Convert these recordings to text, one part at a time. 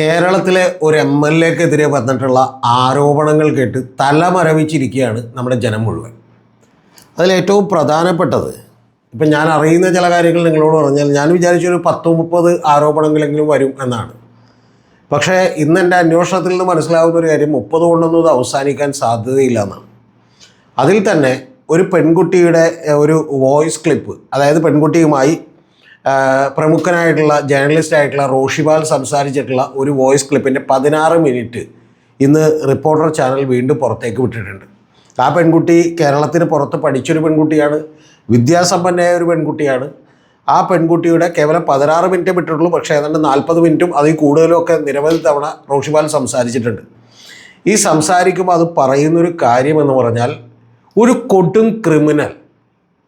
കേരളത്തിലെ ഒരു M L എക്കെതിരെ വന്നിട്ടുള്ള ആരോപണങ്ങൾ കേട്ട് തലമരവിച്ചിരിക്കുകയാണ് നമ്മുടെ ജനം മുഴുവൻ. അതിലേറ്റവും പ്രധാനപ്പെട്ടത് ഇപ്പം ഞാൻ അറിയുന്ന ചില കാര്യങ്ങൾ നിങ്ങളോട് പറഞ്ഞാൽ ഞാൻ വിചാരിച്ചൊരു പത്ത് മുപ്പത് ആരോപണങ്ങളെങ്കിലും വരും എന്നാണ്. പക്ഷേ ഇന്ന് എന്റെ അന്വേഷണത്തിൽ നിന്ന് മനസ്സിലാവുന്ന ഒരു കാര്യം മുപ്പത് കൊണ്ടൊന്നും ഇത് അവസാനിക്കാൻ സാധ്യതയില്ല എന്നാണ്. അതിൽ തന്നെ ഒരു പെൺകുട്ടിയുടെ ഒരു വോയിസ് ക്ലിപ്പ് അതായത് പെൺകുട്ടിയുമായി പ്രമുഖനായിട്ടുള്ള ജേർണലിസ്റ്റ് ആയിട്ടുള്ള റോഷിപാൽ സംസാരിച്ചിട്ടുള്ള ഒരു വോയിസ് ക്ലിപ്പിന്റെ പതിനാറ് മിനിറ്റ് ഇന്ന് റിപ്പോർട്ടർ ചാനൽ വീണ്ടും പുറത്തേക്ക് വിട്ടിട്ടുണ്ട്. ആ പെൺകുട്ടി കേരളത്തിന് പുറത്ത് പഠിച്ചൊരു പെൺകുട്ടിയാണ് വിദ്യാസമ്പന്നയായ ഒരു പെൺകുട്ടിയാണ്. ആ പെൺകുട്ടിയുടെ കേവലം പതിനാറ് മിനിറ്റ് വിട്ടിട്ടുള്ളൂ പക്ഷേ ഏതാണ്ട് നാൽപ്പത് മിനിറ്റും അതിൽ കൂടുതലും ഒക്കെ നിരവധി തവണ റോഷിപാൽ സംസാരിച്ചിട്ടുണ്ട്. ഈ സംസാരിക്കുമ്പോൾ അത് പറയുന്നൊരു കാര്യമെന്ന് പറഞ്ഞാൽ ഒരു കൊടും ക്രിമിനൽ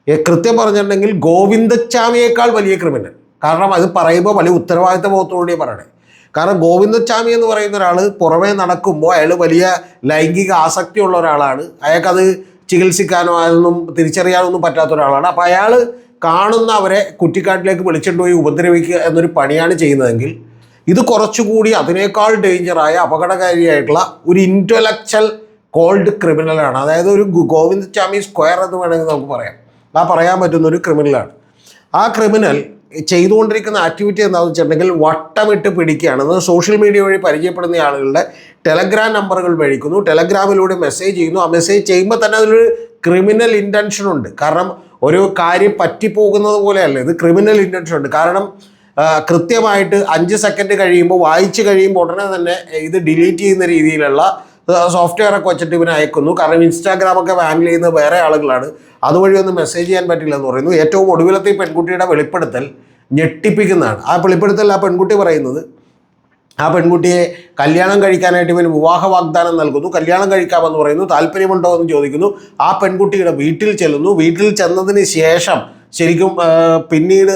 കൃത്യം പറഞ്ഞിട്ടുണ്ടെങ്കിൽ ഗോവിന്ദച്ചാമിയേക്കാൾ വലിയ ക്രിമിനൽ. കാരണം അത് പറയുമ്പോൾ വലിയ ഉത്തരവാദിത്ത ബോധത്തോടുകൂടി പറയണേ. കാരണം ഗോവിന്ദച്ചാമി എന്ന് പറയുന്ന ഒരാൾ പുറമേ നടക്കുമ്പോൾ അയാൾ വലിയ ലൈംഗിക ആസക്തിയുള്ള ഒരാളാണ്. അയാൾക്കത് ചികിത്സിക്കാനോ അതൊന്നും തിരിച്ചറിയാനൊന്നും പറ്റാത്ത ഒരാളാണ്. അപ്പോൾ അയാൾ കാണുന്ന അവരെ കുറ്റിക്കാട്ടിലേക്ക് വിളിച്ചിട്ട് പോയി ഉപദ്രവിക്കുക എന്നൊരു പണിയാണ് ചെയ്യുന്നതെങ്കിൽ ഇത് കുറച്ചുകൂടി അതിനേക്കാൾ ഡേഞ്ചറായ അപകടകാരിയായിട്ടുള്ള ഒരു ഇന്റലക്ച്വൽ കോൾഡ് ക്രിമിനലാണ്. അതായത് ഒരു ഗു- ഗോവിന്ദസ്വാമി സ്ക്വയർ എന്ന് വേണമെങ്കിൽ നമുക്ക് പറയാം. ആ പറയാൻ പറ്റുന്ന ഒരു ക്രിമിനലാണ് ആ ക്രിമിനൽ ചെയ്തുകൊണ്ടിരിക്കുന്ന ആക്ടിവിറ്റി എന്താണെന്ന് വെച്ചിട്ടുണ്ടെങ്കിൽ വട്ടമിട്ട് പിടിക്കുകയാണ്. അത് സോഷ്യൽ മീഡിയ വഴി പരിചയപ്പെടുന്ന ആളുകളുടെ ടെലഗ്രാം നമ്പറുകൾ മേടിക്കുന്നു ടെലഗ്രാമിലൂടെ മെസ്സേജ് ചെയ്യുന്നു. ആ മെസ്സേജ് ചെയ്യുമ്പോൾ തന്നെ അതിലൊരു ക്രിമിനൽ ഇന്റൻഷൻ ഉണ്ട്. കാരണം ഒരു കാര്യം പറ്റിപ്പോകുന്നത് പോലെയല്ല. ഇത് ക്രിമിനൽ ഇന്റൻഷൻ ഉണ്ട്. കാരണം കൃത്യമായിട്ട് അഞ്ച് സെക്കൻഡ് കഴിയുമ്പോൾ വായിച്ച് കഴിയുമ്പോൾ ഉടനെ തന്നെ ഇത് ഡിലീറ്റ് ചെയ്യുന്ന രീതിയിലുള്ള സോഫ്റ്റ്വെയർ ഒക്കെ വെച്ചിട്ട് ഇവനെ അയക്കുന്നു. കാരണം ഇൻസ്റ്റാഗ്രാം ഒക്കെ ഹാൻഡിൽ ചെയ്യുന്ന വേറെ ആളുകളാണ്. അതുവഴി ഒന്നും മെസ്സേജ് ചെയ്യാൻ പറ്റില്ല എന്ന് പറയുന്നു. ഏറ്റവും ഒടുവിലത്തെ പെൺകുട്ടിയുടെ വെളിപ്പെടുത്തൽ ഞെട്ടിപ്പിക്കുന്നതാണ്. ആ വെളിപ്പെടുത്തൽ ആ പെൺകുട്ടി പറയുന്നത് ആ പെൺകുട്ടിയെ കല്യാണം കഴിക്കാനായിട്ട് ഇവന് വിവാഹ വാഗ്ദാനം നൽകുന്നു. കല്യാണം കഴിക്കാമെന്ന് പറയുന്നു. താല്പര്യമുണ്ടോ എന്ന് ചോദിക്കുന്നു. ആ പെൺകുട്ടിയുടെ വീട്ടിൽ ചെല്ലുന്നു. വീട്ടിൽ ചെന്നതിന് ശേഷം ശരിക്കും പിന്നീട്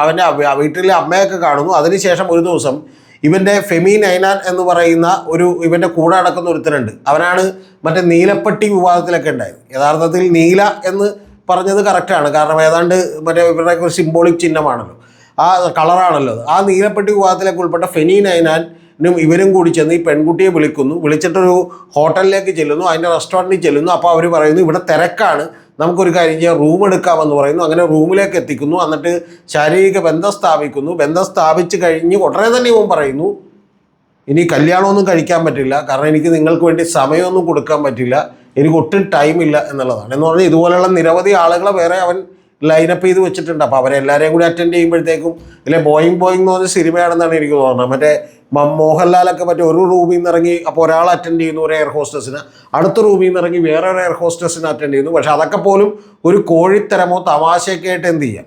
അവന്റെ വീട്ടിലെ അമ്മയൊക്കെ കാണുന്നു. അതിനുശേഷം ഒരു ദിവസം ഇവന്റെ ഫെമി നൈനാൻ എന്ന് പറയുന്ന ഒരു ഇവന്റെ കൂടെ നടക്കുന്ന ഒരുത്തനുണ്ട്. അവനാണ് മറ്റേ നീലപ്പെട്ടി വിവാദത്തിലൊക്കെ ഉണ്ടായത്. യഥാർത്ഥത്തിൽ നീല എന്ന് പറഞ്ഞത് കറക്റ്റാണ് കാരണം ഏതാണ്ട് മറ്റേ ഇവരുടെ ഒരു സിംബോളിക് ചിഹ്നമാണല്ലോ. ആ കളറാണല്ലോ. ആ നീലപ്പെട്ടി വിവാദത്തിലേക്ക് ഉൾപ്പെട്ട ഫെനി നൈനാനും ഇവരും കൂടി ചെന്ന് ഈ പെൺകുട്ടിയെ വിളിക്കുന്നു. വിളിച്ചിട്ടൊരു ഹോട്ടലിലേക്ക് ചെല്ലുന്നു. അതിന്റെ റെസ്റ്റോറന്റിൽ ചെല്ലുന്നു. അപ്പോൾ അവർ പറയുന്നു ഇവിടെ തിരക്കാണ്. നമുക്കൊരു കാര്യം ചെയ്യാം. റൂം എടുക്കാമെന്ന് പറയുന്നു. അങ്ങനെ റൂമിലേക്ക് എത്തിക്കുന്നു. എന്നിട്ട് ശാരീരിക ബന്ധം സ്ഥാപിക്കുന്നു. ബന്ധം സ്ഥാപിച്ച് കഴിഞ്ഞ് ഉടനെ തന്നെ ഇവൻ പറയുന്നു ഇനി കല്യാണമൊന്നും കഴിക്കാൻ പറ്റില്ല. കാരണം എനിക്ക് നിങ്ങൾക്ക് വേണ്ടി സമയമൊന്നും കൊടുക്കാൻ പറ്റില്ല. എനിക്ക് ഒട്ടും ടൈം ഇല്ല എന്നുള്ളതാണ്. എന്ന് പറഞ്ഞാൽ ഇതുപോലെയുള്ള നിരവധി ആളുകളെ വേറെ അവൻ ലൈനപ്പ് ചെയ്ത് വെച്ചിട്ടുണ്ട്. അപ്പോൾ അവരെല്ലാവരെയും കൂടി അറ്റൻഡ് ചെയ്യുമ്പോഴത്തേക്കും ഇല്ലേ ബോയിങ് ബോയിങ് എന്ന് പറഞ്ഞ സിനിമയാണെന്നാണ് എനിക്ക് തോന്നുന്നത്. മറ്റേ മോഹൻലാലൊക്കെ മറ്റേ ഒരു റൂമിൽ നിന്ന് ഇറങ്ങി അപ്പോൾ ഒരാൾ അറ്റൻഡ് ചെയ്യുന്നു ഒരു എയർ ഹോസ്റ്റസിന് അടുത്ത റൂമിൽ നിന്ന് ഇറങ്ങി വേറെ ഒരു എയർ ഹോസ്റ്റസിന് അറ്റൻഡ് ചെയ്യുന്നു. പക്ഷേ അതൊക്കെ പോലും ഒരു കോഴിത്തരമോ തമാശയൊക്കെ ആയിട്ട് എന്ത് ചെയ്യാം?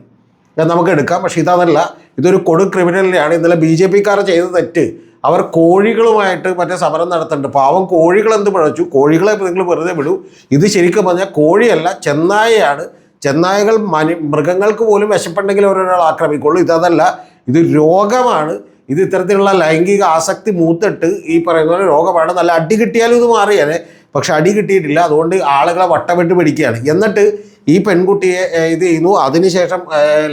നമുക്ക് എടുക്കാം. പക്ഷേ ഇതതല്ല ഇതൊരു കൊടു ക്രിമിനലിനെയാണ് ഇന്നലെ ബി ജെ പിക്കാർ ചെയ്ത തെറ്റ്. അവർ കോഴികളുമായിട്ട് മറ്റേ സമരം നടത്തുന്നുണ്ട്. പാവം കോഴികൾ എന്ത് പിഴച്ചു? കോഴികളെ നിങ്ങൾ വെറുതെ വിടൂ. ഇത് ശരിക്കും പറഞ്ഞാൽ കോഴിയല്ല ചെന്നായയാണ്. ചെന്നായകൾ മനു മൃഗങ്ങൾക്ക് പോലും വിശപ്പുണ്ടെങ്കിൽ ഒരാൾ ആക്രമിക്കുള്ളൂ. ഇതല്ല. ഇത് രോഗമാണ്. ഇത് ഇത്തരത്തിലുള്ള ലൈംഗിക ആസക്തി മൂത്തിട്ട് ഈ പറയുന്ന പോലെ രോഗമാണ്. നല്ല അടി കിട്ടിയാലും ഇത് മാറിയാലേ പക്ഷെ അടി കിട്ടിയിട്ടില്ല. അതുകൊണ്ട് ആളുകളെ വട്ടമിട്ട് പിടിക്കുകയാണ്. എന്നിട്ട് ഈ പെൺകുട്ടിയെ ഇത് ചെയ്യുന്നു. അതിനുശേഷം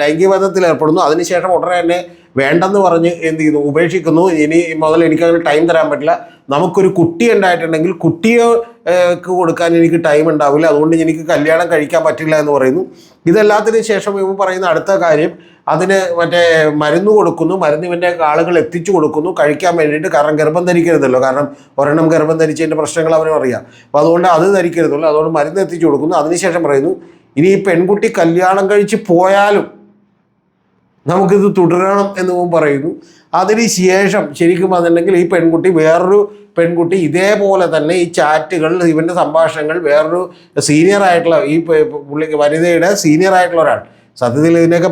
ലൈംഗിക ബന്ധത്തിൽ ഏർപ്പെടുന്നു. അതിനുശേഷം ഉടനെ തന്നെ വേണ്ടെന്ന് പറഞ്ഞ് എന്ത് ചെയ്യുന്നു? ഉപേക്ഷിക്കുന്നു. ഇനി മുതൽ എനിക്കങ്ങനെ ടൈം തരാൻ പറ്റില്ല. നമുക്കൊരു കുട്ടി ഉണ്ടായിട്ടുണ്ടെങ്കിൽ കുട്ടിയെ കൊടുക്കാൻ എനിക്ക് ടൈം ഉണ്ടാവില്ല. അതുകൊണ്ട് എനിക്ക് കല്യാണം കഴിക്കാൻ പറ്റില്ല എന്ന് പറയുന്നു. ഇതെല്ലാത്തിനും ശേഷം ഇവ പറയുന്ന അടുത്ത കാര്യം അതിന് മറ്റേ മരുന്ന് കൊടുക്കുന്നു മരുന്ന് ഇവന്റെ ആളുകൾ എത്തിച്ചു കൊടുക്കുന്നു കഴിക്കാൻ വേണ്ടിയിട്ട് കാരണം ഗർഭം ധരിക്കരുതല്ലോ. കാരണം ഒരെണ്ണം ഗർഭം ധരിച്ചതിന്റെ പ്രശ്നങ്ങൾ അവനും അറിയാം. അപ്പോൾ അതുകൊണ്ട് അത് ധരിക്കരുതല്ലോ അതുകൊണ്ട് മരുന്ന് എത്തിച്ചു കൊടുക്കുന്നു. അതിനുശേഷം പറയുന്നു ഇനി ഈ പെൺകുട്ടി കല്യാണം കഴിച്ച് പോയാലും നമുക്കിത് തുടരണം എന്ന് പറയുന്നു. അതിന് ശേഷം ശരിക്കും പറഞ്ഞിട്ടുണ്ടെങ്കിൽ ഈ പെൺകുട്ടി വേറൊരു പെൺകുട്ടി ഇതേപോലെ തന്നെ ഈ ചാറ്റുകൾ ഇവന്റെ സംഭാഷണങ്ങൾ വേറൊരു സീനിയർ ആയിട്ടുള്ള ഈ പുള്ളിക്ക് വനിതയുടെ സീനിയർ ആയിട്ടുള്ള ഒരാൾ. സത്യത്തിൽ ഇതിനൊക്കെ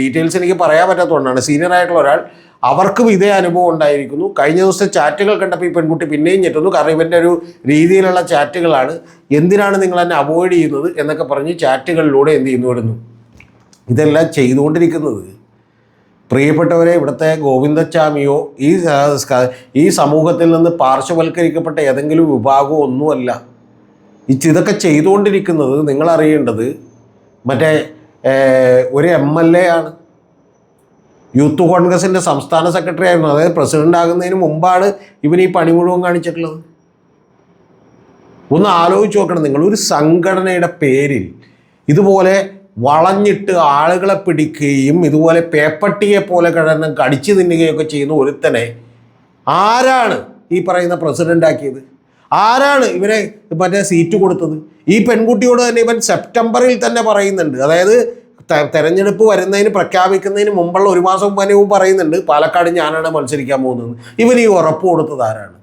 ഡീറ്റെയിൽസ് എനിക്ക് പറയാൻ പറ്റാത്തതുകൊണ്ടാണ് സീനിയർ ആയിട്ടുള്ള ഒരാൾ അവർക്കും ഇതേ അനുഭവം ഉണ്ടായിരിക്കുന്നു. കഴിഞ്ഞ ദിവസത്തെ ചാറ്റുകൾ കണ്ടപ്പോൾ ഈ പെൺകുട്ടി പിന്നെയും ഞെട്ടുന്നു. കാരണം ഇവന്റെ ഒരു രീതിയിലുള്ള ചാറ്റുകളാണ്. എന്തിനാണ് നിങ്ങൾ എന്നെ അവോയ്ഡ് ചെയ്യുന്നത് എന്നൊക്കെ പറഞ്ഞ് ചാറ്റുകളിലൂടെ എന്ത് ചെയ്യുന്നു വരുന്നു ഇതെല്ലാം ചെയ്തുകൊണ്ടിരിക്കുന്നത് പ്രിയപ്പെട്ടവരെ ഇവിടുത്തെ ഗോവിന്ദച്ചാമിയോ ഈ ഈ സമൂഹത്തിൽ നിന്ന് പാർശ്വവൽക്കരിക്കപ്പെട്ട ഏതെങ്കിലും വിഭാഗമോ ഒന്നുമല്ല. ഇതൊക്കെ ചെയ്തുകൊണ്ടിരിക്കുന്നത് നിങ്ങളറിയേണ്ടത് മറ്റേ ഒരു എം എൽ എ ആണ്. യൂത്ത് കോൺഗ്രസിന്റെ സംസ്ഥാന സെക്രട്ടറി ആയിരുന്നു. അതായത് പ്രസിഡന്റ് ആകുന്നതിന് മുമ്പാണ് ഇവൻ ഈ പണി മുഴുവൻ കാണിച്ചിട്ടുള്ളത്. ഒന്ന് ആലോചിച്ച് നോക്കണം. നിങ്ങൾ ഒരു സംഘടനയുടെ പേരിൽ ഇതുപോലെ വളഞ്ഞിട്ട് ആളുകളെ പിടിക്കുകയും ഇതുപോലെ പേപ്പട്ടിയെ പോലെ കിടന്ന് കടിച്ചു തിന്നുകയൊക്കെ ചെയ്യുന്ന ഒരുത്തനെ ആരാണ് ഈ പറയുന്ന പ്രസിഡന്റ് ആക്കിയത് ആരാണ് ഇവരെ മറ്റേ സീറ്റ് കൊടുത്തത്? ഈ പെൺകുട്ടിയോട് തന്നെ ഇവൻ സെപ്റ്റംബറിൽ തന്നെ പറയുന്നുണ്ട്. അതായത് തെരഞ്ഞെടുപ്പ് വരുന്നതിന് പ്രഖ്യാപിക്കുന്നതിന് മുമ്പുള്ള ഒരു മാസം മുമ്പ് പറയുന്നുണ്ട് പാലക്കാട് ഞാനാണ് മത്സരിക്കാൻ പോകുന്നത്. ഇവൻ ഈ ഉറപ്പ് കൊടുത്തത് ആരാണ്?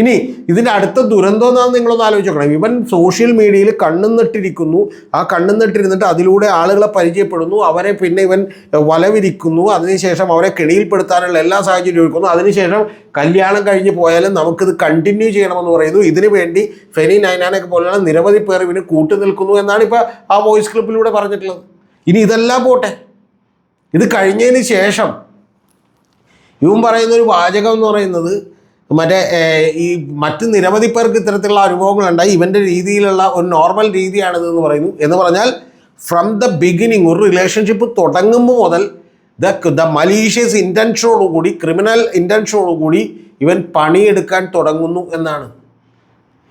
ഇനി ഇതിന്റെ അടുത്ത ദുരന്തം എന്താണെന്ന് നിങ്ങളൊന്ന് ആലോചിച്ച് നോക്കണം. ഇവൻ സോഷ്യൽ മീഡിയയിൽ കണ്ണും നട്ടിരിക്കുന്നു ആ കണ്ണും നട്ടിരുന്നിട്ട് അതിലൂടെ ആളുകളെ പരിചയപ്പെടുന്നു. അവരെ പിന്നെ ഇവൻ വലവിരിക്കുന്നു. അതിനുശേഷം അവരെ കെണിയിൽപ്പെടുത്താനുള്ള എല്ലാ സാഹചര്യവും ഒരുക്കുന്നു. അതിനുശേഷം കല്യാണം കഴിഞ്ഞ് പോയാലും നമുക്കിത് കണ്ടിന്യൂ ചെയ്യണമെന്ന് പറയുന്നു. ഇതിനു വേണ്ടി ഫെനി നൈനാനൊക്കെ പോലെയുള്ള നിരവധി പേർ ഇവന് കൂട്ടു നിൽക്കുന്നു എന്നാണ് ഇപ്പോൾ ആ വോയിസ് ക്ലിപ്പിലൂടെ പറഞ്ഞിട്ടുള്ളത്. ഇനി ഇതെല്ലാം പോട്ടെ. ഇത് കഴിഞ്ഞതിന് ശേഷം ഇവൻ പറയുന്ന ഒരു വാചകം എന്ന് പറയുന്നത് മറ്റേ ഈ മറ്റ് നിരവധി പേർക്ക് ഇത്തരത്തിലുള്ള അനുഭവങ്ങളുണ്ടായി ഇവന്റെ രീതിയിലുള്ള ഒരു നോർമൽ രീതിയാണിത് എന്ന് പറയുന്നു. എന്ന് പറഞ്ഞാൽ ഫ്രം ദ ബിഗിനിങ് ഒരു റിലേഷൻഷിപ്പ് തുടങ്ങുമ്പോൾ മുതൽ ദ ദ മലീഷ്യസ് ഇന്റൻഷനോടുകൂടി ക്രിമിനൽ ഇന്റൻഷനോടുകൂടി ഇവൻ പണിയെടുക്കാൻ തുടങ്ങുന്നു എന്നാണ്.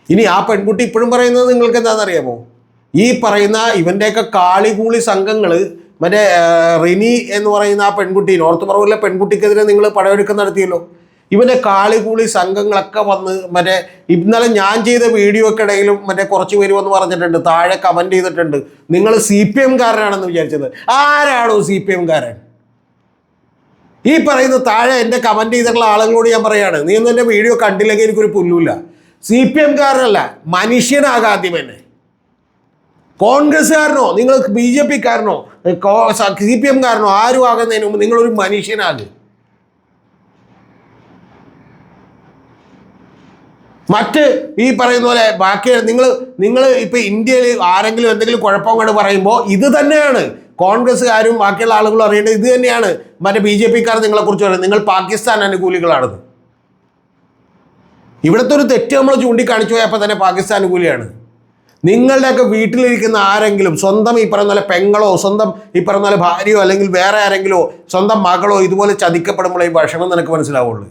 ഇനി ആ പെൺകുട്ടി ഇപ്പോഴും പറയുന്നത് നിങ്ങൾക്ക് എന്താണെന്നറിയാമോ? ഈ പറയുന്ന ഇവന്റെയൊക്കെ കാളികൂളി സംഘങ്ങൾ മറ്റേ റിനി എന്ന് പറയുന്ന ആ പെൺകുട്ടി നോർത്ത് പറവിലെ പെൺകുട്ടിക്കെതിരെ നിങ്ങൾ പടമെടുക്കം നടത്തിയല്ലോ. ഇവന്റെ കാളികൂളി സംഘങ്ങളൊക്കെ വന്ന് മറ്റേ ഇന്നലെ ഞാൻ ചെയ്ത വീഡിയോക്ക് ഇടയിലും മറ്റേ കുറച്ച് പേര് വന്ന് പറഞ്ഞിട്ടുണ്ട് താഴെ കമന്റ് ചെയ്തിട്ടുണ്ട്. നിങ്ങൾ സി പി എംകാരനാണെന്ന് വിചാരിച്ചത്. ആരാണോ സി പി എംകാരൻ ഈ പറയുന്ന താഴെ എന്റെ കമന്റ് ചെയ്തിട്ടുള്ള ആളുകളോട് ഞാൻ പറയുകയാണ് നീ ഒന്നും എന്റെ വീഡിയോ കണ്ടില്ലെങ്കിൽ എനിക്കൊരു പുല്ലുമില്ല. സി പി എംകാരനല്ല മനുഷ്യനാകാദ്യം തന്നെ കോൺഗ്രസ്സുകാരനോ നിങ്ങൾ ബി ജെ പിക്കാരനോ സി പി എംകാരനോ ആരും ആകുന്നതിന് മുമ്പ് നിങ്ങളൊരു മനുഷ്യനാകും. മറ്റ് ഈ പറയുന്ന പോലെ ബാക്കി നിങ്ങൾ നിങ്ങൾ ഇപ്പൊ ഇന്ത്യയിൽ ആരെങ്കിലും എന്തെങ്കിലും കുഴപ്പം കൊണ്ട് പറയുമ്പോൾ ഇത് തന്നെയാണ്. കോൺഗ്രസ്സുകാരും ബാക്കിയുള്ള ആളുകളും അറിയേണ്ടത് ഇത് തന്നെയാണ്. മറ്റേ ബി ജെ പിക്കാർ നിങ്ങളെ കുറിച്ച് പറയുന്നത്. നിങ്ങൾ പാകിസ്ഥാൻ അനുകൂലികളാണെന്ന് ഇവിടുത്തെ ഒരു തെറ്റ് നമ്മൾ ചൂണ്ടിക്കാണിച്ചു പോയപ്പോൾ തന്നെ പാകിസ്ഥാൻ അനുകൂലിയാണ്. നിങ്ങളുടെയൊക്കെ വീട്ടിലിരിക്കുന്ന ആരെങ്കിലും സ്വന്തം ഈ പറയുന്ന പെങ്ങളോ സ്വന്തം ഈ പറയുന്ന ഭാര്യയോ അല്ലെങ്കിൽ വേറെ ആരെങ്കിലോ സ്വന്തം മകളോ ഇതുപോലെ ചതിക്കപ്പെടുമ്പോൾ ഈ ഭക്ഷണം നിനക്ക് മനസ്സിലാവുള്ളൂ.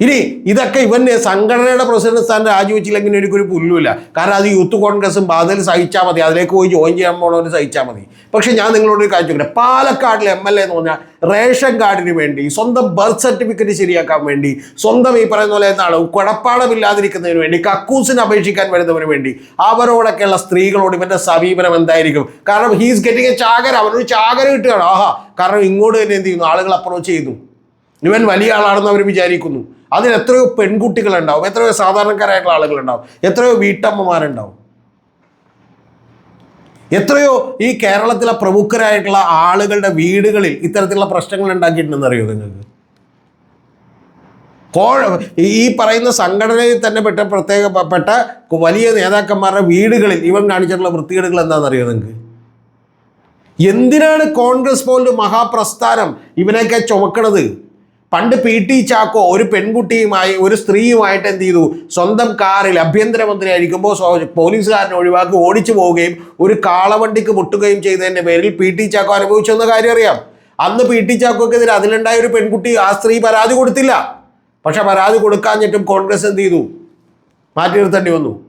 ഇനി ഇതൊക്കെ ഇവന് സംഘടനയുടെ പ്രസിഡന്റ് സ്ഥാനം രാജിവെച്ചില്ലെങ്കിൽ എനിക്കൊരു പുല്ലുമില്ല. കാരണം അത് യൂത്ത് കോൺഗ്രസും അതിൽ സഹിച്ചാൽ മതി. അതിലേക്ക് പോയി ജോയിൻ ചെയ്യാൻ പോണവർ സഹിച്ചാൽ മതി. പക്ഷെ ഞാൻ നിങ്ങളോട് ഒരു കാര്യം ചോദിക്കട്ടെ. പാലക്കാടിലെ എം എൽ എ എന്ന് പറഞ്ഞാൽ റേഷൻ കാർഡിന് വേണ്ടി സ്വന്തം ബർത്ത് സർട്ടിഫിക്കറ്റ് ശരിയാക്കാൻ വേണ്ടി സ്വന്തം ഈ പറയുന്ന പോലെ എന്താണ് കുഴപ്പാടമില്ലാതിരിക്കുന്നതിന് വേണ്ടി കക്കൂസിന് അപേക്ഷിക്കാൻ വരുന്നതിന് വേണ്ടി അവരോടൊക്കെയുള്ള സ്ത്രീകളോട് ഇവന്റെ സമീപനം എന്തായിരിക്കും? കാരണം ഹീസ് ഗെറ്റിംഗ് എ ചാകര. അവനൊരു ചാകര കിട്ടുകയാണ്. ആഹാ. കാരണം ഇങ്ങോട്ട് തന്നെ എന്ത് ചെയ്യുന്നു? ആളുകൾ അപ്രോച്ച് ചെയ്യുന്നു. ഇവൻ വലിയ ആളാണെന്ന് അവർ വിചാരിക്കുന്നു. അതിൽ എത്രയോ പെൺകുട്ടികളുണ്ടാവും എത്രയോ സാധാരണക്കാരായിട്ടുള്ള ആളുകളുണ്ടാവും എത്രയോ വീട്ടമ്മമാരുണ്ടാവും. എത്രയോ ഈ കേരളത്തിലെ പ്രമുഖരായിട്ടുള്ള ആളുകളുടെ വീടുകളിൽ ഇത്തരത്തിലുള്ള പ്രശ്നങ്ങൾ ഉണ്ടാക്കിയിട്ടുണ്ടെന്ന് അറിയോ നിങ്ങൾക്ക്? കോ- ഈ പറയുന്ന സംഘടനയിൽ തന്നെ പെട്ട പ്രത്യേക പെട്ട വലിയ നേതാക്കന്മാരുടെ വീടുകളിൽ ഇവൻ കാണിച്ചിട്ടുള്ള വൃത്തികേടുകൾ എന്താണെന്നറിയോ നിങ്ങൾക്ക്? എന്തിനാണ് കോൺഗ്രസ് പോലൊരു മഹാപ്രസ്ഥാനം ഇവനൊക്കെ ചുമക്കണത്? പണ്ട് പി. ടി. ചാക്കോ ഒരു പെൺകുട്ടിയുമായി ഒരു സ്ത്രീയുമായിട്ട് എന്ത് ചെയ്തു? സ്വന്തം കാറിൽ ആഭ്യന്തരമന്ത്രി ആയിരിക്കുമ്പോൾ പോലീസുകാരനെ ഒഴിവാക്കി ഓടിച്ചു പോവുകയും ഒരു കാളവണ്ടിക്ക് മുട്ടുകയും ചെയ്തതിന്റെ പേരിൽ പി. ടി. ചാക്കോ അനുഭവിച്ചെന്ന കാര്യം അറിയാം. അന്ന് പി. ടി. ചാക്കോക്കെതിരെ അതിലുണ്ടായ ഒരു പെൺകുട്ടി ആ സ്ത്രീ പരാതി കൊടുത്തില്ല. പക്ഷെ പരാതി കൊടുക്കാഞ്ഞിട്ടും കോൺഗ്രസ് എന്ത് ചെയ്തു? മാറ്റി നിർത്തേണ്ടി വന്നു.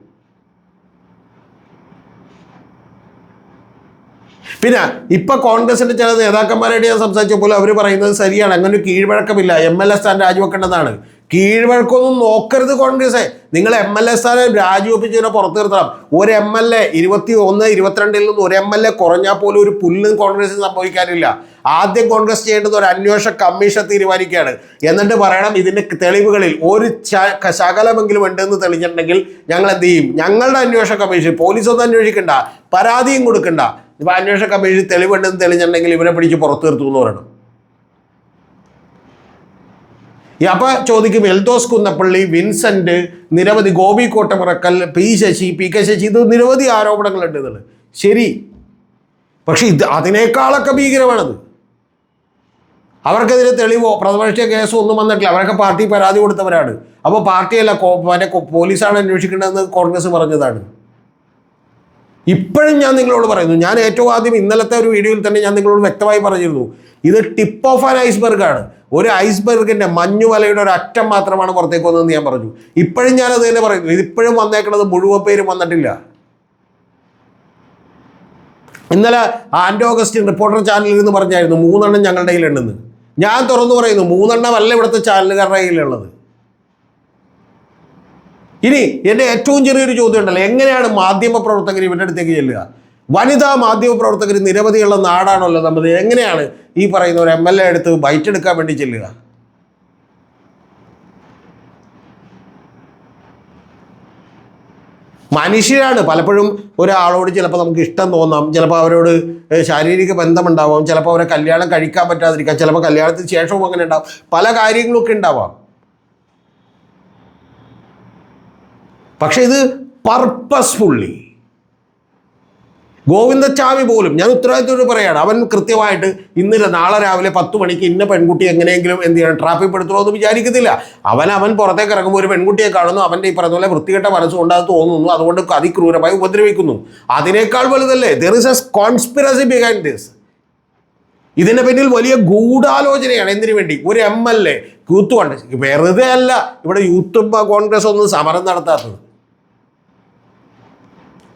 പിന്നെ ഇപ്പൊ കോൺഗ്രസിന്റെ ചില നേതാക്കന്മാരായിട്ട് ഞാൻ സംസാരിച്ചപ്പോൾ അവർ പറയുന്നത് ശരിയാണ്. അങ്ങനെ ഒരു കീഴ്വഴക്കമില്ല. എം എൽ എ സ്ഥാനം രാജിവെക്കേണ്ടതാണ്. കീഴ്വഴക്കമൊന്നും നോക്കരുത് കോൺഗ്രസേ. നിങ്ങൾ എം എൽ എ സ്ഥാനം രാജിവെപ്പിച്ചതിനെ പുറത്തു നിർത്തണം. ഒരു എം എൽ എ ഇരുപത്തി ഒന്ന് ഇരുപത്തിരണ്ടിൽ നിന്ന് ഒരു എം എൽ എ കുറഞ്ഞാൽ പോലും ഒരു പുല്ലും കോൺഗ്രസിന് സംഭവിക്കാനില്ല. ആദ്യം കോൺഗ്രസ് ചെയ്യേണ്ടത് ഒരു അന്വേഷണ കമ്മീഷൻ തീരുമാനിക്കുകയാണ്. എന്നിട്ട് പറയണം ഇതിന്റെ തെളിവുകളിൽ ഒരു ശകലമെങ്കിലും ഉണ്ടെന്ന് തെളിഞ്ഞിട്ടുണ്ടെങ്കിൽ ഞങ്ങൾ എന്ത് ചെയ്യും? ഞങ്ങളുടെ അന്വേഷണ കമ്മീഷൻ പോലീസൊന്നും അന്വേഷിക്കണ്ട. പരാതിയും കൊടുക്കണ്ട. ഇപ്പൊ അന്വേഷണ കമ്മീഷൻ തെളിവുണ്ടെന്ന് തെളിഞ്ഞിട്ടുണ്ടെങ്കിൽ ഇവരെ പിടിച്ച് പുറത്തു നിർത്തും എന്ന് പറയണം. അപ്പൊ ചോദിക്കും എൽദോസ് കുന്നപ്പള്ളി വിൻസെന്റ് നിരവധി Gopi Kottamurakkal P Sasi P K Sasi ഇത് നിരവധി ആരോപണങ്ങളുണ്ട് എന്നുള്ളത് ശരി. പക്ഷെ ഇത് അതിനേക്കാളൊക്കെ ഭീകരമാണത്. അവർക്കെതിരെ തെളിവോ പ്രതിപക്ഷ കേസോ ഒന്നും വന്നിട്ടില്ല. അവരൊക്കെ പാർട്ടി പരാതി കൊടുത്തവരാണ്. അപ്പോൾ പാർട്ടിയല്ല മറ്റേ പോലീസാണ് അന്വേഷിക്കേണ്ടതെന്ന് കോൺഗ്രസ് പറഞ്ഞതാണ്. ഇപ്പോഴും ഞാൻ നിങ്ങളോട് പറയുന്നു. ഞാൻ ഏറ്റവും ആദ്യം ഇന്നലത്തെ ഒരു വീഡിയോയിൽ തന്നെ ഞാൻ നിങ്ങളോട് വ്യക്തമായി പറഞ്ഞിരുന്നു. ഇത് ടിപ്പ് ഓഫ് ആൻ ഐസ്ബർഗ് ആണ്. ഒരു ഐസ്ബർഗിന്റെ മഞ്ഞുവലയുടെ ഒരു അറ്റം മാത്രമാണ് പുറത്തേക്ക് വന്നതെന്ന് ഞാൻ പറഞ്ഞു. ഇപ്പോഴും ഞാൻ അത് തന്നെ പറയുന്നു. ഇതിപ്പോഴും വന്നേക്കണത് മുഴുവൻ പേരും വന്നിട്ടില്ല. ഇന്നലെ ആൻഡ് ഓഗസ്റ്റിൻ റിപ്പോർട്ടർ ചാനലിൽ നിന്ന് പറഞ്ഞായിരുന്നു മൂന്നെണ്ണം ഞങ്ങളുടെ കയ്യിലുണ്ടെന്ന്. ഞാൻ തുറന്നു പറയുന്നു മൂന്നെണ്ണം അല്ല ഇവിടുത്തെ ചാനലുകാരുടെ കയ്യിലുള്ളത്. ഇനി എന്റെ ഏറ്റവും ചെറിയൊരു ചോദ്യം ഉണ്ടല്ലോ. എങ്ങനെയാണ് മാധ്യമ പ്രവർത്തകർ ഇവരുടെ അടുത്തേക്ക് ചെല്ലുക? വനിതാ മാധ്യമ പ്രവർത്തകർ നിരവധിയുള്ള നാടാണല്ലോ നമ്മൾ എങ്ങനെയാണ് ഈ പറയുന്ന ഒരു എം എൽ എ എടുത്ത് ബൈറ്റ് എടുക്കാൻ വേണ്ടി ചെല്ലുക? മനുഷ്യരാണ്. പലപ്പോഴും ഒരാളോട് ചിലപ്പോൾ നമുക്ക് ഇഷ്ടം തോന്നാം. ചിലപ്പോൾ അവരോട് ശാരീരിക ബന്ധമുണ്ടാവാം. ചിലപ്പോൾ അവരെ കല്യാണം കഴിക്കാൻ പറ്റാതിരിക്കാം. ചിലപ്പോൾ കല്യാണത്തിന് ശേഷവും അങ്ങനെ ഉണ്ടാവും. പല കാര്യങ്ങളൊക്കെ ഉണ്ടാവാം. പക്ഷെ ഇത് പർപ്പസ്ഫുള്ളി ഗോവിന്ദച്ചാമി പോലും ഞാൻ ഉത്തരവാദിത്തോട് പറയാണ് അവൻ കൃത്യമായിട്ട് ഇന്നില്ല നാളെ രാവിലെ പത്ത് മണിക്ക് ഇന്ന പെൺകുട്ടി എങ്ങനെയെങ്കിലും എന്ത് ചെയ്യണം ട്രാഫിക് പെടുത്തണോ എന്ന് വിചാരിക്കത്തില്ല. അവൻ അവൻ പുറത്തേക്ക് ഇറങ്ങുമ്പോൾ ഒരു പെൺകുട്ടിയെ കാണുന്നു അവന്റെ ഈ പറഞ്ഞ പോലെ വൃത്തികെട്ട മനസ്സുകൊണ്ട് അത് തോന്നുന്നു അതുകൊണ്ട് അതിക്രൂരമായി ഉപദ്രവിക്കുന്നു. അതിനേക്കാൾ വലുതല്ലേ? There is a conspiracy behind this ഇതിന്റെ പിന്നിൽ വലിയ ഗൂഢാലോചനയാണ് എന്തിനു വേണ്ടി? ഒരു M L A youth Congress വെറുതെ അല്ല ഇവിടെ യൂത്ത് കോൺഗ്രസ് ഒന്നും സമരം നടത്താത്തത്.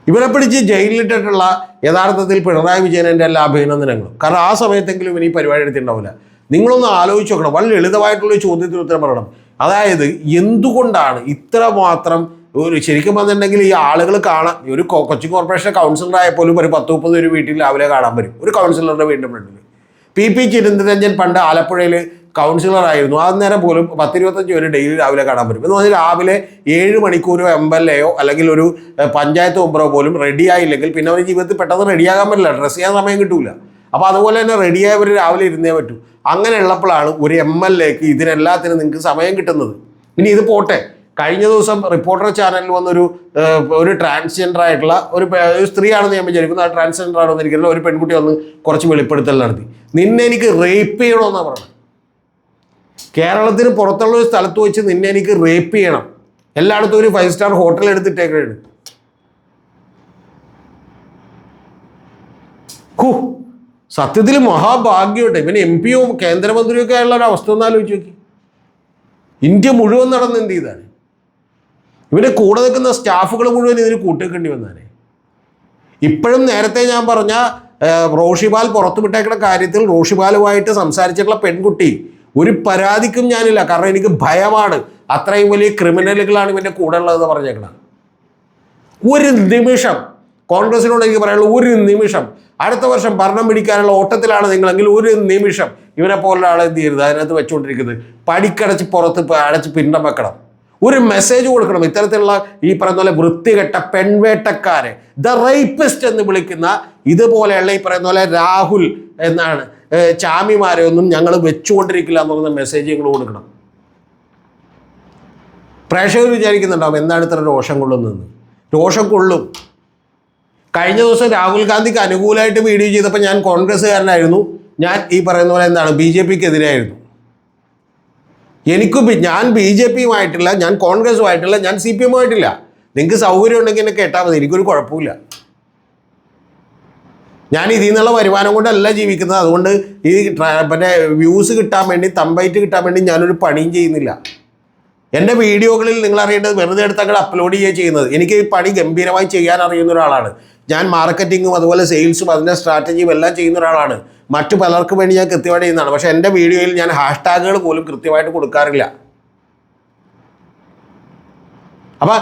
ഇവരെ പിടിച്ച് ജയിലിലിട്ടിട്ടുള്ള യഥാർത്ഥത്തിൽ പിണറായി വിജയന്റെ എല്ലാ അഭിനന്ദനങ്ങളും. കാരണം ആ സമയത്തെങ്കിലും ഇനി പരിപാടി എടുത്തിട്ടുണ്ടാവില്ല. നിങ്ങളൊന്ന് ആലോചിച്ച് നോക്കണം. വളരെ ലളിതമായിട്ടുള്ള ചോദ്യത്തിന് ഉത്തരം പറയണം. അതായത് എന്തുകൊണ്ടാണ് ഇത്ര മാത്രം ഒരു ശരിക്കും പറഞ്ഞിട്ടുണ്ടെങ്കിൽ ഈ ആളുകൾ കാണാൻ ഒരു കൊച്ചി കോർപ്പറേഷൻ കൗൺസിലർ ആയപ്പോലും ഒരു പത്ത് മുപ്പത് ഒരു വീട്ടിൽ രാവിലെ കാണാൻ വരും. ഒരു കൗൺസിലറുടെ വീടിന്റെ പി പി ചിരന്തരഞ്ജൻ പണ്ട് ആലപ്പുഴയിൽ കൗൺസിലർ ആയിരുന്നു. അന്നേരം പോലും പത്തിരുപത്തഞ്ച് പേര് ഡെയിലി രാവിലെ കാണാൻ പറ്റും. എന്ന് പറഞ്ഞാൽ രാവിലെ ഏഴ് മണിക്കൂറോ എം എൽ എയോ അല്ലെങ്കിൽ ഒരു പഞ്ചായത്ത് മെമ്പറോ പോലും റെഡി ആയില്ലെങ്കിൽ പിന്നെ അവർ ജീവിതത്തിൽ പെട്ടെന്ന് റെഡിയാകാൻ പറ്റില്ല. ഡ്രസ്സ് ചെയ്യാൻ സമയം കിട്ടൂല. അപ്പോൾ അതുപോലെ തന്നെ റെഡിയായവർ രാവിലെ ഇരുന്നേ പറ്റൂ. അങ്ങനെ ഉള്ളപ്പോഴാണ് ഒരു എം എൽ എക്ക് ഇതിനെല്ലാത്തിനും നിങ്ങൾക്ക് സമയം കിട്ടുന്നത്. ഇനി ഇത് പോട്ടെ. കഴിഞ്ഞ ദിവസം റിപ്പോർട്ടർ ചാനലിൽ വന്നൊരു ഒരു ട്രാൻസ്ജെൻഡർ ആയിട്ടുള്ള ഒരു സ്ത്രീയാണെന്ന് ഞാൻ വിചാരിക്കുന്നു. ആ ട്രാൻസ്ജെൻഡർ ആണെന്ന് എനിക്കറിയില്ല. ഒരു പെൺകുട്ടി വന്ന് കുറച്ച് വെളിപ്പെടുത്തൽ നടത്തി. നിന്നെ എനിക്ക് റേപ്പ് ചെയ്യണമെന്നാണ് പറഞ്ഞത്. കേരളത്തിന് പുറത്തുള്ള ഒരു സ്ഥലത്ത് വെച്ച് നിന്നെ എനിക്ക് റേപ്പ് ചെയ്യണം. എല്ലായിടത്തും ഒരു ഫൈവ് സ്റ്റാർ ഹോട്ടൽ എടുത്തിട്ടേക്കാണ് സത്യത്തിൽ മഹാഭാഗ്യമുണ്ട് ഇവന് എം പിയും കേന്ദ്രമന്ത്രിയൊക്കെ ആയുള്ള ഒരു അവസ്ഥ ഒന്ന് ആലോചിച്ച് നോക്കി. ഇന്ത്യ മുഴുവൻ നടന്ന് എന്ത് ചെയ്താണ് ഇവന് കൂടെ നിൽക്കുന്ന സ്റ്റാഫുകൾ മുഴുവൻ ഇതിന് കൂട്ടിക്കേണ്ടി വന്നാലേ ഇപ്പോഴും നേരത്തെ ഞാൻ പറഞ്ഞ റോഷിബാൽ പുറത്തുവിട്ടേക്കുന്ന കാര്യത്തിൽ റോഷിബാലുമായിട്ട് സംസാരിച്ചിട്ടുള്ള പെൺകുട്ടി ഒരു പരാതിക്കും ഞാനില്ല. കാരണം എനിക്ക് ഭയമാണ്. അത്രയും വലിയ ക്രിമിനലുകളാണ് ഇവന്റെ കൂടെ ഉള്ളതെന്ന് പറഞ്ഞേക്കണം ഒരു നിമിഷം കോൺഗ്രസിനോട് എനിക്ക് പറയാനുള്ള ഒരു നിമിഷം. അടുത്ത വർഷം ഭരണം പിടിക്കാനുള്ള ഓട്ടത്തിലാണ് നിങ്ങളെങ്കിൽ ഒരു നിമിഷം ഇവനെ പോലുള്ള ആളെ എന്ത് ചെയ്യരുത്? അതിനകത്ത് വെച്ചുകൊണ്ടിരിക്കുന്നത്. പടിക്കടച്ച് പുറത്ത് അടച്ച് പിന്നം വെക്കണം. ഒരു മെസ്സേജ് കൊടുക്കണം. ഇത്തരത്തിലുള്ള ഈ പറയുന്ന പോലെ വൃത്തികെട്ട പെൺവേട്ടക്കാരെ ദ റേപ്പിസ്റ്റ് എന്ന് വിളിക്കുന്ന ഇതുപോലെയുള്ള ഈ പറയുന്ന പോലെ രാഹുൽ എന്നാണ് ചാമിമാരെ ഒന്നും ഞങ്ങൾ വെച്ചുകൊണ്ടിരിക്കില്ല എന്ന് പറയുന്ന മെസ്സേജ് നിങ്ങൾ കൊടുക്കണം. പ്രേക്ഷകർ വിചാരിക്കുന്നുണ്ടാവും എന്താണ് ഇത്ര രോഷം കൊള്ളുന്നതെന്ന്. രോഷം കൊള്ളും. കഴിഞ്ഞ ദിവസം രാഹുൽ ഗാന്ധിക്ക് അനുകൂലമായിട്ട് വീഡിയോ ചെയ്തപ്പോൾ ഞാൻ കോൺഗ്രസ്സുകാരനായിരുന്നു. ഞാൻ ഈ പറയുന്ന പോലെ എന്താണ് ബി ജെ പിക്ക് എതിരായിരുന്നു എനിക്ക് ഞാൻ ബി ജെ പിയുമായിട്ടില്ല ഞാൻ കോൺഗ്രസ്സുമായിട്ടില്ല ഞാൻ സി പി എമ്മുമായിട്ടില്ല. നിങ്ങൾക്ക് സൗകര്യം ഉണ്ടെങ്കിൽ എന്നെ കേട്ടാൽ മതി എനിക്കൊരു കുഴപ്പമില്ല ഞാൻ ഇതിൽ നിന്നുള്ള വരുമാനം കൊണ്ടല്ല ജീവിക്കുന്നത്. അതുകൊണ്ട് ഈ പിന്നെ വ്യൂസ് കിട്ടാൻ വേണ്ടി തമ്പൈറ്റ് കിട്ടാൻ വേണ്ടി ഞാനൊരു പണിയും ചെയ്യുന്നില്ല. എന്റെ വീഡിയോകളിൽ നിങ്ങൾ അറിയേണ്ടത് വെറുതെ എടുത്ത് അങ്ങോട്ട് അപ്ലോഡ് ചെയ്യുക ചെയ്യുന്നത്. എനിക്ക് ഈ പണി ഗംഭീരമായി ചെയ്യാൻ അറിയുന്ന ഒരാളാണ്. ഞാൻ മാർക്കറ്റിങ്ങും അതുപോലെ സെയിൽസും അതിന്റെ സ്ട്രാറ്റജിയും എല്ലാം ചെയ്യുന്ന ഒരാളാണ്. മറ്റു പലർക്കും വേണ്ടി ഞാൻ കൃത്യമായിട്ട് ചെയ്യുന്നതാണ്. പക്ഷേ എന്റെ വീഡിയോയിൽ ഞാൻ ഹാഷ്ടാഗുകൾ പോലും കൃത്യമായിട്ട് കൊടുക്കാറില്ല. അപ്പം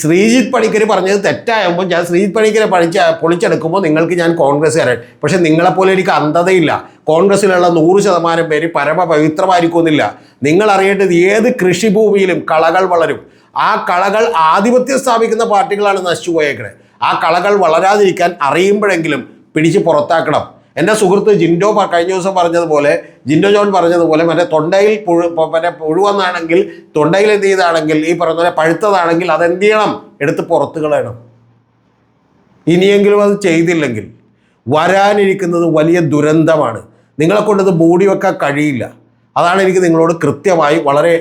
ശ്രീജിത്ത് പണിക്കർ പറഞ്ഞത് തെറ്റായപ്പോൾ ഞാൻ ശ്രീജിത്ത് പണിക്കരെ പഠിച്ച പൊളിച്ചെടുക്കുമ്പോൾ നിങ്ങൾക്ക് ഞാൻ കോൺഗ്രസ്സുകാരൻ പക്ഷേ നിങ്ങളെപ്പോലെ എനിക്ക് അന്ധതയില്ല. കോൺഗ്രസ്സിലുള്ള നൂറ് ശതമാനം പേര് പരമ പവിത്രമായിരിക്കുമെന്നില്ല നിങ്ങൾ ഏത് കൃഷിഭൂമിയിലും കളകൾ വളരും. ആ കളകൾ ആധിപത്യം സ്ഥാപിക്കുന്ന പാർട്ടികളാണ് നശിച്ചു പോയേക്കണേ ആ കളകൾ വളരാതിരിക്കാൻ അറിയുമ്പോഴെങ്കിലും പിടിച്ച് പുറത്താക്കണം. എന്റെ സുഹൃത്ത് ജിൻഡോ കഴിഞ്ഞ ദിവസം പറഞ്ഞതുപോലെ ജിൻഡോ ജോൺ പറഞ്ഞതുപോലെ മറ്റേ തൊണ്ടയിൽ പുഴു മറ്റേ പുഴുവന്നാണെങ്കിൽ തൊണ്ടയിൽ എന്ത് ചെയ്താണെങ്കിൽ ഈ പറഞ്ഞ പോലെ പഴുത്തതാണെങ്കിൽ അതെന്ത് ചെയ്യണം? എടുത്ത് പുറത്ത് കളയണം. ഇനിയെങ്കിലും അത് ചെയ്തില്ലെങ്കിൽ വരാനിരിക്കുന്നത് വലിയ ദുരന്തമാണ്. നിങ്ങളെ കൊണ്ടത് മൂടി വെക്കാൻ കഴിയില്ല. അതാണ് എനിക്ക് നിങ്ങളോട് കൃത്യമായി വളരെ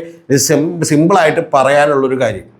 സിം സിമ്പിളായിട്ട് പറയാനുള്ളൊരു കാര്യം.